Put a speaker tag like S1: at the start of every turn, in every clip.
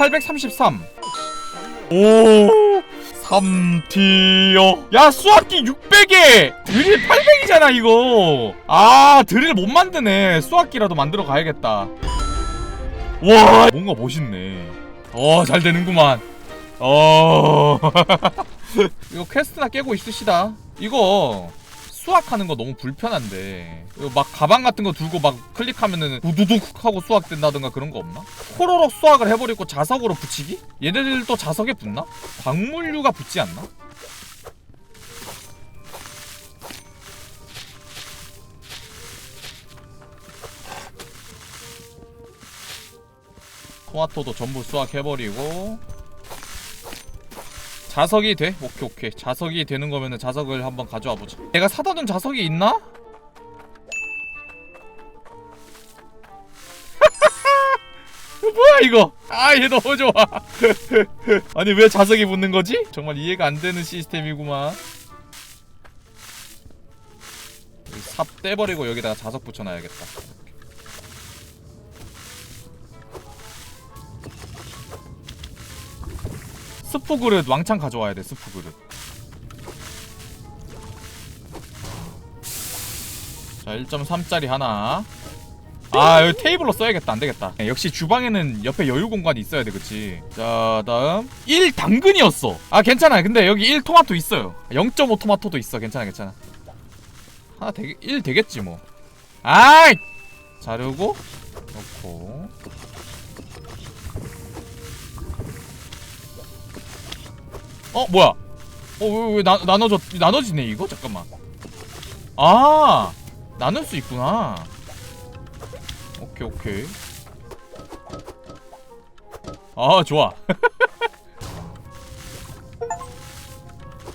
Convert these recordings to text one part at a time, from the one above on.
S1: 833. 오. 3티어. 야, 수학기 600에! 드릴 800이잖아, 이거! 아, 드릴 못 만드네. 수학기라도 만들어 가야겠다. 와, 뭔가 멋있네. 어, 잘 되는구만. 어. 이거 퀘스트나 깨고 있으시다. 이거 수학하는 거 너무 불편한데. 막 가방 같은 거 들고 막 클릭하면은 우두둑 하고 수학 된다든가 그런 거 없나? 호로록 수학을 해버리고 자석으로 붙이기? 얘네들도 자석에 붙나? 광물류가 붙지 않나? 토마토도 전부 수확해버리고 자석이 돼? 오케이 오케이 자석이 되는 거면은 자석을 한번 가져와 보자 내가 사다 둔 자석이 있나? 뭐야 이거 아 얘 너무 좋아 아니 왜 자석이 붙는 거지? 정말 이해가 안 되는 시스템이구만 삽 떼버리고 여기다가 자석 붙여놔야겠다 스프 그릇 왕창 가져와야 돼 스프 그릇. 자 1.3짜리 하나. 아 여기 테이블로 써야겠다 안되겠다. 역시 주방에는 옆에 여유 공간이 있어야 돼 그치? 자 다음. 1 당근이었어. 아 괜찮아. 근데 여기 1 토마토 있어요. 0.5 토마토도 있어. 괜찮아 괜찮아. 하나 되게 1 되겠지 뭐. 아이! 자르고 넣고 어 뭐야? 어왜 왜 나눠져 나눠지네 이거? 잠깐만. 아! 나눌 수 있구나. 오케이 오케이. 아 좋아.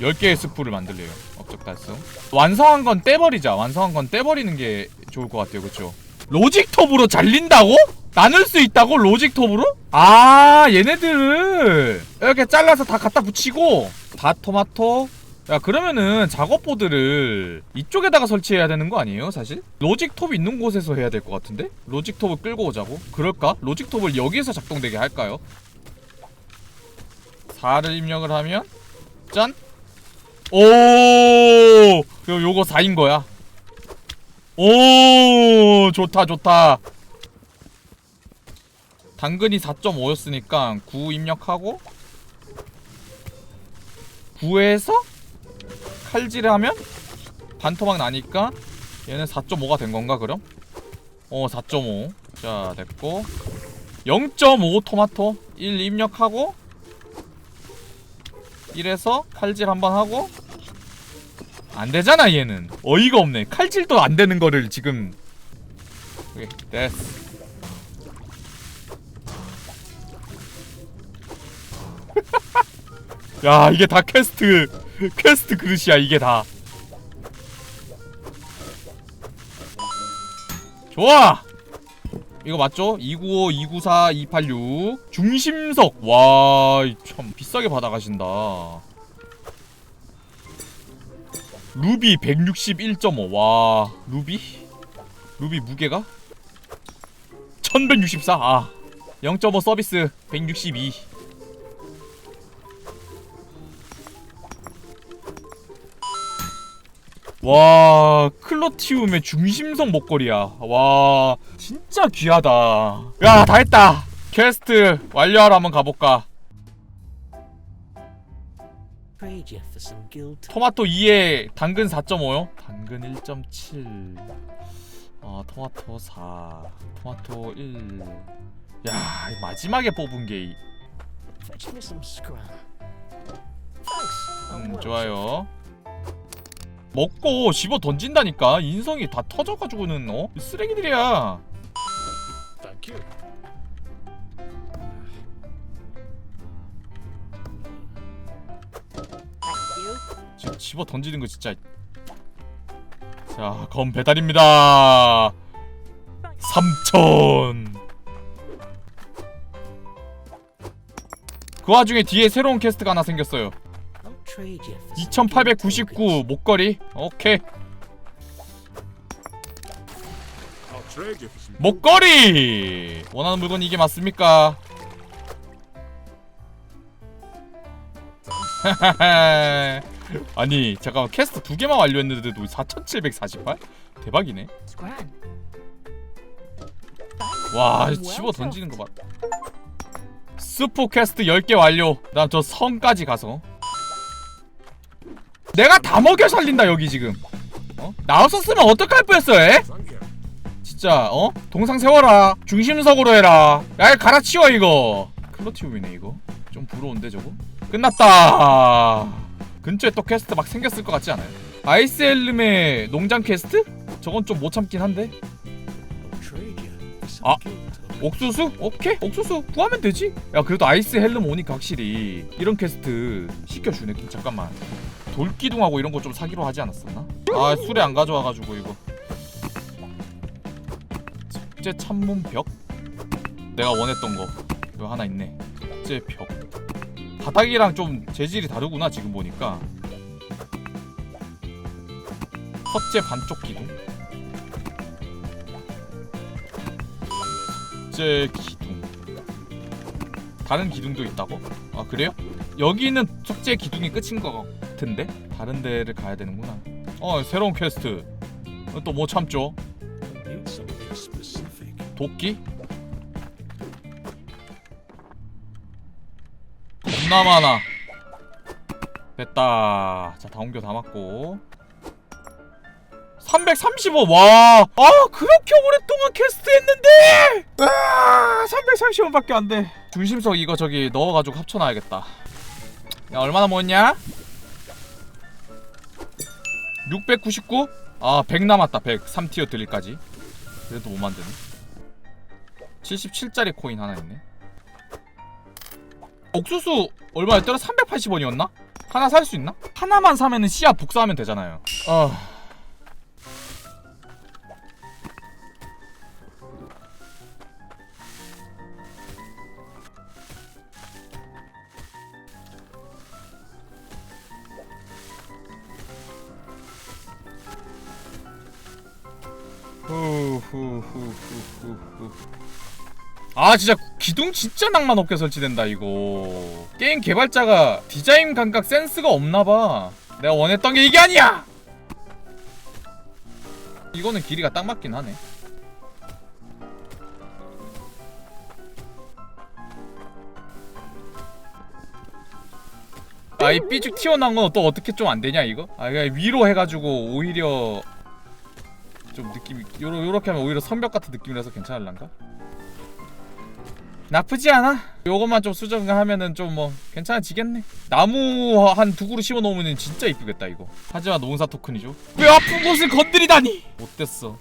S1: 10개의 스프를 만들래요. 업적 달성. 완성한 건 떼버리자. 완성한 건 떼버리는 게 좋을 것 같아요. 그쵸? 로직톱으로 잘린다고? 나눌 수 있다고? 로직톱으로? 아 얘네들을 이렇게 잘라서 다 갖다 붙이고 다 토마토 야 그러면은 작업보드를 이쪽에다가 설치해야 되는 거 아니에요 사실? 로직톱 있는 곳에서 해야 될 것 같은데? 로직톱을 끌고 오자고? 그럴까? 로직톱을 여기에서 작동되게 할까요? 4를 입력을 하면 짠! 오! 요, 요거 4인 거야 오 좋다 좋다 당근이 4.5였으니까 9 입력하고 9에서 칼질을 하면 반토막 나니까 얘는 4.5가 된 건가 그럼? 어 4.5. 자 됐고. 0.5 토마토. 1 입력하고 1에서 칼질 한번 하고 안 되잖아 얘는. 어이가 없네. 칼질도 안 되는 거를 지금. 오케이 됐어 야 이게 다 퀘스트 퀘스트 그릇이야 이게 다 좋아 이거 맞죠? 295, 294, 286 중심석 와참 비싸게 받아가신다 루비 161.5와 루비? 루비 무게가? 1164 아. 0.5 서비스 162 와 클로티움의 중심성 목걸이야. 와 진짜 귀하다. 야 다 했다. 퀘스트 완료하러 한번 가볼까? 토마토 2에 당근 4.5요? 당근 1.7 어, 토마토 4 토마토 1 야, 이 마지막에 뽑은 게 음, 좋아요. 먹고 집어 던진다니까 인성이 다 터져가지고는 어 쓰레기들이야. 지금 집어 던지는 거 진짜. 자, 검 배달입니다. 3천. 그 와중에 뒤에 새로운 퀘스트가 하나 생겼어요. 2899 목걸이. 오케이. 목걸이. 원하는 물건 이게 맞습니까? 아니 잠깐만 캐스트 두 개만 완료했는데도 4,748? 대박이네. 와 집어 던지는 거 봐. 스포 퀘스트 10개 완료. 난저 성까지 가서 내가 다 먹여 살린다 여기 지금. 어? 나 없었으면 어떡할 뻔했어 에? 진짜 어? 동상 세워라. 중심석으로 해라. 야 갈아치워 이거. 클로티움이네 이거. 좀 부러운데 저거. 끝났다. 근처에 또 퀘스트 막 생겼을 것 같지 않아요? 아이스 헬름의 농장 퀘스트? 저건 좀 못 참긴 한데.
S2: Guild.
S1: 옥수수? 오케이 옥수수 구하면 되지 야 그래도 아이스 헬름 오니까 확실히 이런 퀘스트 시켜주네 잠깐만 돌기둥하고 이런 거 좀 사기로 하지 않았었나? 아 술에 안 가져와가지고 이거 숙제 참문 벽? 내가 원했던 거 이거 하나 있네 숙제 벽 바닥이랑 좀 재질이 다르구나 지금 보니까 석재 반쪽 기둥 석재 기둥 다른 기둥도 있다고? 아 그래요? 여기는 석재 기둥이 끝인 것 같 은데? 다른 데를 가야 되는구나 어 새로운 퀘스트 또 뭐 참죠? 도끼? 겁나 많아 됐다 자 다 옮겨 담았고 335 와! 아 그렇게 오랫동안 캐스트 했는데! 아 330원밖에 안 돼 중심석 이거 저기 넣어 가지고 합쳐 놔야겠다 야 얼마나 모았냐? 699? 아 100 남았다 100 3티어 들릴까지 그래도 못 만드네 77짜리 코인 하나 있네 옥수수 얼마였더라? 380원이었나? 하나 살 수 있나? 하나만 사면은 씨앗 복사하면 되잖아요 아... 후후후후후 아 진짜 기둥 진짜 낭만 없게 설치된다 이거. 게임 개발자가 디자인 감각 센스가 없나봐. 내가 원했던 게 이게 아니야! 이거는 길이가 딱 맞긴 하네. 아이 삐죽 튀어나온 건 또 어떻게 좀 안 되냐 이거? 아 위로 해가지고 오히려 좀 느낌이 요러, 요렇게 하면 오히려 선벽 같은 느낌이라서 괜찮을란가? 나쁘지 않아. 요것만 좀 수정하면은 좀 뭐 괜찮아지겠네. 나무 한 두 그루 심어 놓으면 진짜 이쁘겠다 이거. 하지만 농사 토큰이죠. 왜 아픈 곳을 건드리다니? 못됐어.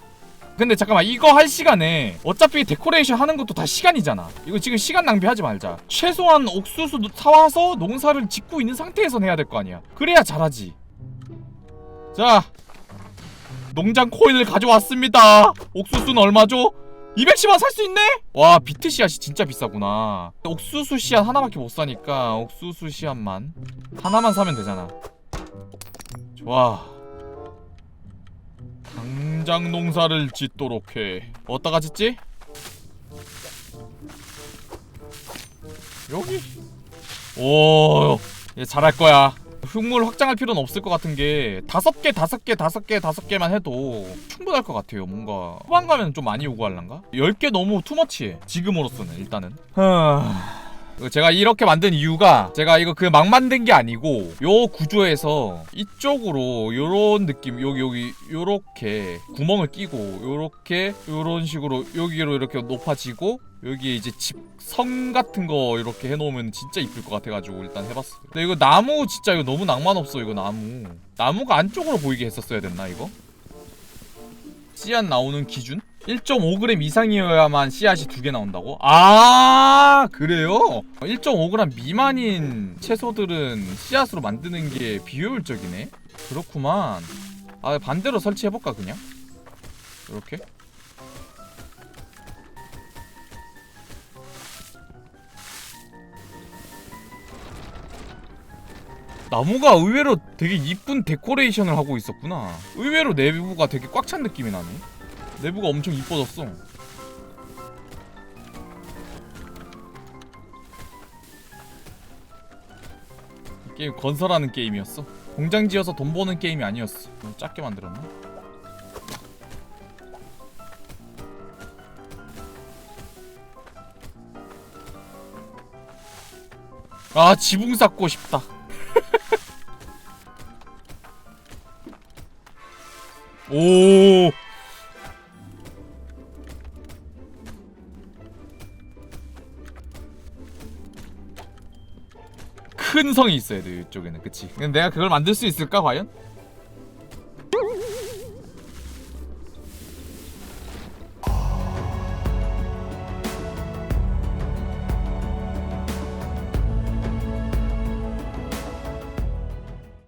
S1: 근데 잠깐만 이거 할 시간에 어차피 데코레이션 하는 것도 다 시간이잖아. 이거 지금 시간 낭비하지 말자. 최소한 옥수수 사와서 농사를 짓고 있는 상태에선 해야 될 거 아니야. 그래야 잘하지. 자, 농장 코인을 가져왔습니다. 옥수수는 얼마죠? 210원 살수 있네? 와 비트 씨앗이 진짜 비싸구나 옥수수 씨앗 하나밖에 못 사니까 옥수수 씨앗만 하나만 사면 되잖아 좋아 당장 농사를 짓도록 해 어디다가 짓지? 여기 오얘 잘할 거야 흙물 확장할 필요는 없을 것 같은 게 다섯 개 다섯 개 다섯 개 다섯 개만 해도 충분할 것 같아요. 뭔가 후반 가면 좀 많이 요구할란가? 10개 너무 투머치해 지금으로서는 일단은. 하... 제가 이렇게 만든 이유가 제가 이거 그막 만든 게 아니고 요 구조에서 이쪽으로 요런 느낌 여기 여기 요렇게 구멍을 끼고 요렇게 요런 식으로 여기로 이렇게 높아지고 여기에 이제 집성 같은 거 이렇게 해놓으면 진짜 이쁠 것 같아가지고 일단 해봤어요 근데 이거 나무 진짜 이거 너무 낭만 없어 이거 나무 나무가 안쪽으로 보이게 했었어야 됐나 이거? 씨앗 나오는 기준? 1.5g 이상이어야만 씨앗이 두 개 나온다고? 아 그래요? 1.5g 미만인 채소들은 씨앗으로 만드는 게 비효율적이네 그렇구만 아 반대로 설치해볼까 그냥? 이렇게? 나무가 의외로 되게 이쁜 데코레이션을 하고 있었구나 의외로 내부가 되게 꽉 찬 느낌이 나네 내부가 엄청 이뻐졌어. 게임 건설하는 게임이었어? 공장 지어서 돈 버는 게임이 아니었어. 너무 작게 만들었나? 아 지붕 쌓고 싶다. 오 큰 성이 있어야 돼 이쪽에는 그치 근데 내가 그걸 만들 수 있을까 과연?